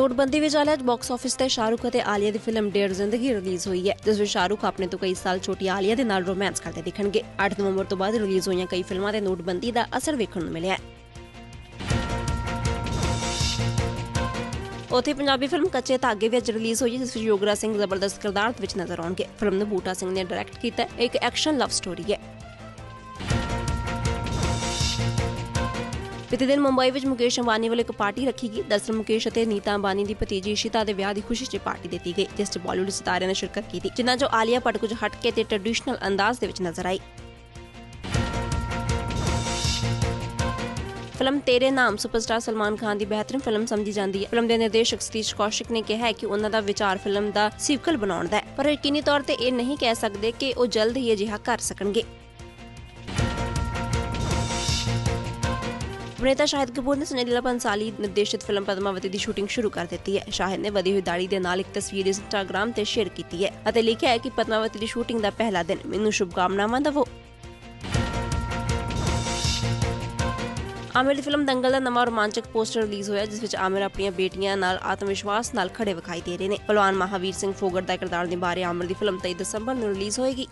ਨੋਟਬੰਦੀ ਵਿਚਾਲੇ ਅੱਜ ਬਾਕਸ ਆਫਿਸ ਤੇ ਸ਼ਾਹਰੁਖ ਅਤੇ ਆਲੀਆ ਦੀ ਫਿਲਮ ਡੇਅਰ ਜ਼ਿੰਦਗੀ ਰਿਲੀਜ਼ ਹੋਈ ਹੈ, ਜਿਸ ਵਿੱਚ ਸ਼ਾਹਰੁਖ ਆਪਣੇ ਤੋਂ ਕਈ ਸਾਲ ਛੋਟੀ ਆਲੀਆ ਦੇ ਨਾਲ ਰੋਮਾਂਸ ਕਰਦੇ ਦਿਖਣਗੇ। 8 ਨਵੰਬਰ ਤੋਂ ਬਾਅਦ ਰਿਲੀਜ਼ ਹੋਈਆਂ ਕਈ ਫਿਲਮਾਂ ਤੇ ਨੋਟਬੰਦੀ ਦਾ ਅਸਰ ਵੇਖਣ ਨੂੰ ਮਿਲਿਆ ਹੈ। ਉੱਥੇ ਪੰਜਾਬੀ ਫਿਲਮ ਕੱਚੇ ਧਾਗੇ ਵਿੱਚ ਰਿਲੀਜ਼ ਹੋਈ ਜਿਸ ਵਿੱਚ ਯੋਗਰਾ ਸਿੰਘ ਜ਼ਬਰਦਸਤ ਕਿਰਦਾਰ ਵਿੱਚ ਨਜ਼ਰ ਆਉਣਗੇ। ਫਿਲਮ ਨੂੰ ਬੂਟਾ ਸਿੰਘ ਨੇ ਡਾਇਰੈਕਟ ਕੀਤਾ ਇੱਕ ਐਕਸ਼ਨ ਲਵ ਸਟੋਰੀ ਹੈ। ਬੀਤੇ ਦਿਨ ਮੁੰਬਈ ਵਿੱਚ ਮੁਕੇਸ਼ ਅੰਬਾਨੀ ਵੱਲੋਂ ਇੱਕ ਪਾਰਟੀ ਰੱਖੀ ਗਈ। ਦਰਅਸਲ ਮੁਕੇਸ਼ ਅਤੇ ਨੀਤਾ ਅੰਬਾਨੀ ਦੀ ਭਤੀਜੀ ਇਸ਼ਿਤਾ ਦੇ ਵਿਆਹ ਦੀ ਖੁਸ਼ੀ 'ਚ ਪਾਰਟੀ ਦਿੱਤੀ ਗਈ, ਜਿਸ 'ਚ ਬਾਲੀਵੁੱਡ ਸਿਤਾਰਿਆਂ ਨੇ ਸ਼ਿਰਕਤ ਕੀਤੀ, ਜਿਨ੍ਹਾਂ 'ਚੋਂ ਆਲੀਆ ਭੱਟ ਕੁਝ ਹਟ ਤੇ ਟ੍ਰੈਡੀਸ਼ਨਲ ਅੰਦਾਜ਼ ਦੇ ਵਿੱਚ ਨਜ਼ਰ ਆਈ। ਫਿਲਮ ਤੇਰੇ ਨਾਮ ਸੁਪਰਸਟਾਰ ਸਲਮਾਨ ਖਾਨ ਦੀ ਬਿਹਤਰੀਨ ਫਿਲਮ ਸਮਝੀ ਜਾਂਦੀ ਹੈ। ਫਿਲਮ ਦੇ ਨਿਰਦੇਸ਼ਕ ਸਤੀਸ਼ ਕੌਸ਼ਿਕ ਨੇ ਕਿਹਾ ਕਿ ਉਹਨਾਂ ਦਾ ਵਿਚਾਰ ਫਿਲਮ ਦਾ ਸੀਕਵਲ ਬਣਾਉਣ ਦਾ ਹੈ, ਪਰ ਯਕੀਨੀ ਤੌਰ ਤੇ ਇਹ ਨਹੀਂ ਕਹਿ ਸਕਦੇ ਕਿ ਉਹ ਜਲਦ ਹੀ ਅਜਿਹਾ ਕਰ ਸਕਣਗੇ। ਅਭਿਨੇਤਾ ਸ਼ਾਹਿਦ ਕਪੂਰ ਨੇ ਸੁਨੀਲ ਬੰਸਾਲੀ ਨਿਰਦੇਸ਼ਿਤ ਫਿਲਮ ਪਦਮਾਵਤੀ ਦੀ ਸ਼ੂਟਿੰਗ ਸ਼ੁਰੂ ਕਰ ਦਿੱਤੀ ਹੈ। ਸ਼ਾਹਿਦ ਨੇ ਵਧੀ ਹੋਈ ਦਾੜੀ ਦੇ ਨਾਲ ਇੱਕ ਤਸਵੀਰ ਇੰਸਟਾਗ੍ਰam ਤੇ ਸ਼ੇਅਰ ਕੀਤੀ ਹੈ ਅਤੇ ਲਿਖਿਆ ਹੈ ਕਿ ਪਦਮਾਵਤੀ ਦੀ ਸ਼ੂਟਿੰਗ ਦਾ ਪਹਿਲਾ ਦਿਨ। ਮੈਨੂੰ ਸ਼ੁਭਕਾਮਨਾਵਾਂ ਦਵੋ। ਆਮਿਰ ਦੀ ਫਿਲਮ ਦੰਗਲ ਦਾ ਨਵਾਂ ਰੋਮਾਂਚਕ ਪੋਸਟਰ ਰਿਲੀਜ਼ ਹੋਇਆ, ਜਿਸ ਵਿੱਚ ਆਮਿਰ ਆਪਣੀਆਂ ਬੇਟੀਆਂ ਨਾਲ ਆਤਮ ਵਿਸ਼ਵਾਸ ਨਾਲ ਖੜੇ ਵਿਖਾਈ ਦੇ ਰਹੇ ਨੇ। ਪਹਿਲਵਾਨ ਮਹਾਵੀਰ ਸਿੰਘ ਫੋਗੜ ਦਾ ਕਿਰਦਾਰ ਨਿਭਾ ਰਹੇ ਆਮਿਰ ਦੀ ਫਿਲਮ 23 ਦਸੰਬਰ ਨੂੰ ਰਿਲੀਜ਼ ਹੋਏਗੀ।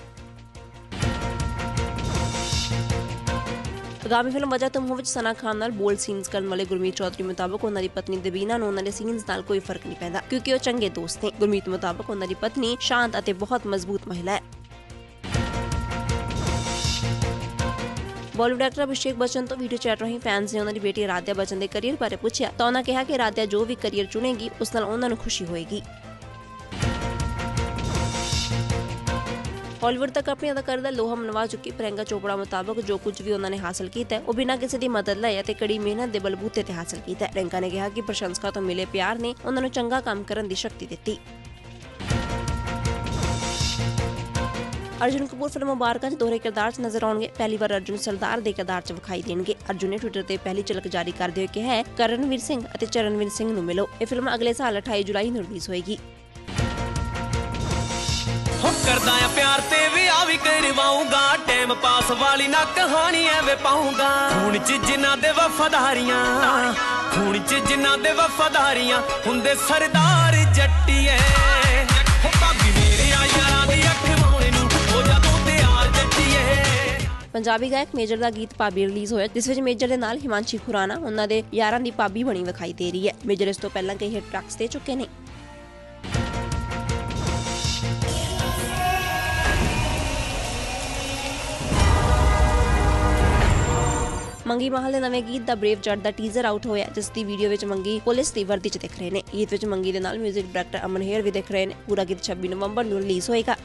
ਆਗਾਮੀ ਫਿਲਮ ਵਜ੍ਹਾ ਤੁਮ ਹੋ ਵਿੱਚ ਸਨਾ ਖਾਨ ਨਾਲ ਬੋਲਡ ਸੀਨਸ ਕਰਨ ਵਾਲੇ ਗੁਰਮੀਤ ਚੌਧਰੀ ਮੁਤਾਬਕ ਉਹਨਾਂ ਦੀ ਪਤਨੀ ਦਬੀਨਾ ਨੂੰ ਉਹਨਾਂ ਦੇ ਸੀਨਸ ਨਾਲ ਕੋਈ ਫ਼ਰਕ ਨਹੀਂ ਪੈਂਦਾ, ਕਿਉਂਕਿ ਉਹ ਚੰਗੇ ਦੋਸਤ ਨੇ। ਗੁਰਮੀਤ ਮੁਤਾਬਕ ਉਹਨਾਂ ਦੀ ਪਤਨੀ ਸ਼ਾਂਤ ਅਤੇ ਬਹੁਤ ਮਜ਼ਬੂਤ ਮਹਿਲਾ ਹੈ। ਬਾਲੀਵੁੱਡ ਐਕਟਰ ਅਭਿਸ਼ੇਕ ਬਚਨ ਤੋਂ ਵੀਡੀਓ ਚੈਟ ਰਾਹੀਂ ਫੈਨਸ ਨੇ ਉਹਨਾਂ ਦੀ ਬੇਟੀ ਰਾਧਿਆ ਬਚਨ ਦੇ ਕਰੀਅਰ ਬਾਰੇ ਪੁੱਛਿਆ, ਤਾਂ ਉਹਨਾਂ ਕਿਹਾ ਕਿ ਰਾਧਿਆ ਜੋ ਵੀ ਕਰੀਅਰ ਚੁਣੇਗੀ, ਉਸ ਨਾਲ ਉਹਨਾਂ ਨੂੰ ਖੁਸ਼ੀ ਹੋਏਗੀ। ਹਾਲੀਵੁੱਡ ਤੱਕ ਆਪਣੀ ਅਦਾਕਾਰੀ ਦਾ ਲੋਹਾ ਮਨਵਾ ਚੁੱਕੀ ਪ੍ਰਿਯੰਕਾ ਚੋਪੜਾ ਮੁਤਾਬਕ ਜੋ ਕੁਝ ਵੀ ਉਹਨਾਂ ਨੇ ਹਾਸਲ ਕੀਤਾ ਉਹ ਬਿਨਾਂ ਕਿਸੇ ਦੀ ਮਦਦ ਲਏ ਅਤੇ ਕੜੀ ਮਿਹਨਤ ਦੇ ਬਲਬੂਤੇ ਤੇ ਹਾਸਲ ਕੀਤਾ ਪ੍ਰਿਯੰਕਾ ਨੇ ਕਿਹਾ ਕਿ ਪ੍ਰਸ਼ੰਸਕਾਂ ਤੋਂ ਮਿਲੇ ਪਿਆਰ ਨੇ ਉਹਨਾਂ ਨੂੰ ਚੰਗਾ ਕੰਮ ਕਰਨ ਦੀ ਸ਼ਕਤੀ ਦਿੱਤੀ। ਅਰਜੁਨ ਕਪੂਰ ਫਿਲਮ ਮੁਬਾਰਕਾਂ 'ਚ ਦੋਹਰੇ ਕਿਰਦਾਰ 'ਚ ਨਜ਼ਰ ਆਉਣਗੇ। ਪਹਿਲੀ ਵਾਰ ਅਰਜੁਨ ਸਰਦਾਰ ਦੇ ਕਿਰਦਾਰ 'ਚ ਵਿਖਾਈ ਦੇਣਗੇ। ਅਰਜੁਨ ਨੇ ਟਵਿੱਟਰ ਤੇ ਪਹਿਲੀ ਝਲਕ ਜਾਰੀ ਕਰਦੇ ਹੋਏ ਕਿਹਾ ਹੈ, ਕਰਨਵੀਰ ਸਿੰਘ ਅਤੇ ਚਰਨਵੀਰ ਸਿੰਘ ਨੂੰ ਮਿਲੋ। ਇਹ ਫਿਲਮ ਅਗਲੇ ਸਾਲ 28 ਜੁਲਾਈ ਨੂੰ ਰਿਲੀਜ਼ ਹੋਏਗੀ। ਹੋ ਕਰਦਾ ਆ ਪਿਆਰ ਟਾਈਮ ਪਾਸ ਵਾਲੀ ਨਾ ਕਹਾਣੀ ਐਵੇਂ ਪਾਉਂਗਾ। ਖੂਨ ਚ ਜਿਨ੍ਹਾਂ ਦੇ ਵਫਾਦਾਰੀਆਂ, ਖੂਨ ਚ ਜਿਨ੍ਹਾਂ ਦੇ ਵਫਾਦਾਰੀਆਂ, ਹੁੰਦੇ ਸਰਦਾਰ ਜੱਟੀਏ। ਪੰਜਾਬੀ ਗਾਇਕ ਮੇਜਰ ਦਾ ਗੀਤ ਭਾਬੀ ਰਿਲੀਜ਼ ਹੋਇਆ, ਜਿਸ ਵਿੱਚ ਮੇਜਰ ਦੇ ਨਾਲ ਹਿਮਾਂਸ਼ੀ ਖੁਰਾਨਾ, ਉਹਨਾਂ ਦੇ ਯਾਰਾਂ ਦੀ ਭਾਬੀ ਬਣੀ ਵਿਖਾਈ ਦੇ ਰਹੀ ਹੈ। ਮੇਜਰ ਇਸ ਤੋਂ ਪਹਿਲਾਂ ਕਈ ਹਿੱਟ ਟਰੈਕਸ ਦੇ ਚੁੱਕੇ ਨੇ। ਮੰਗੀ ਮਾਹਲ ਦੇ ਨਵੇਂ ਗੀਤ ਦਾ ਬ੍ਰੇਵ ਜੱਟ ਦਾ ਟੀਜ਼ਰ ਆਊਟ ਹੋਇਆ ਜਿਸ ਦੀ ਵੀਡੀਓ ਵਿੱਚ ਮੰਗੀ ਪੁਲਿਸ ਦੀ ਵਰਦੀ 'ਚ ਦਿਖ ਰਹੇ ਨੇ। ਗੀਤ ਵਿੱਚ ਮੰਗੀ ਦੇ ਨਾਲ 뮤직 ਡਾਇਰੈਕਟਰ ਅਮਨ ਹੇਅਰ ਵੀ ਦਿਖ ਰਹੇ ਨੇ। ਪੂਰਾ ਗੀਤ 26 ਨਵੰਬਰ ਨੂੰ ਰਿਲੀਜ਼ ਹੋਏਗਾ।